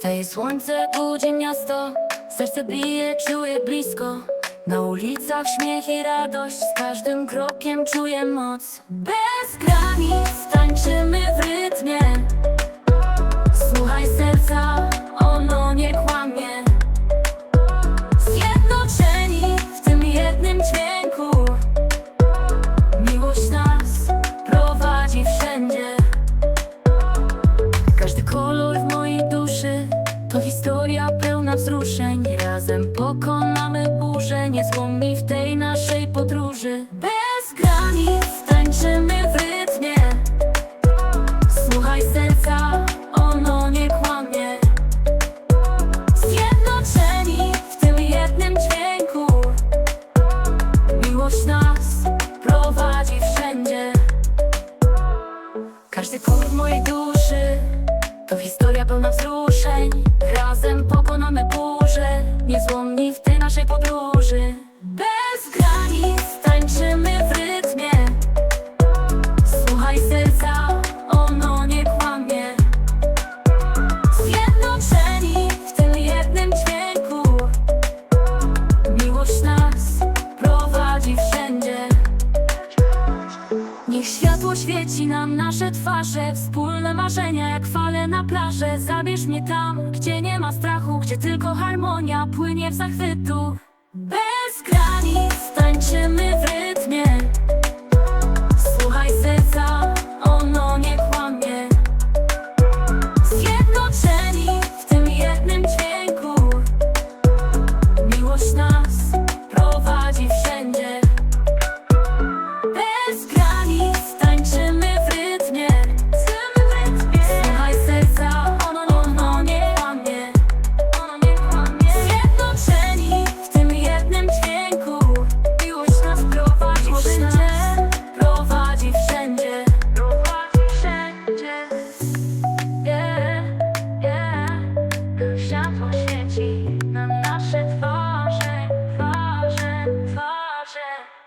Wstaje słońce, budzi miasto. Serce bije, czuję blisko. Na ulicach śmiech i radość. Z każdym krokiem czuję moc. Bez granic pokonamy burzę, nie złomi w tej naszej podróży. Bez granic tańczymy w rytmie. Słuchaj serca, ono nie kłamie. Zjednoczeni w tym jednym dźwięku. Miłość nas prowadzi wszędzie. Każdy kolor mojej duszy to historia pełna wzruszeń. Razem pokonamy naszej podróży. Bez granic tańczymy w rytmie. Słuchaj serca, ono nie kłamie. Zjednoczeni w tym jednym dźwięku. Miłość nas prowadzi wszędzie. Niech światło świeci nam nasze twarze. Wspólne marzenia jak fale na plażę, zabierz mnie tam Gdzie nie ma strachu, gdzie tylko harmonia Płynie w zachwytu. Bez granic tańczymy w watching.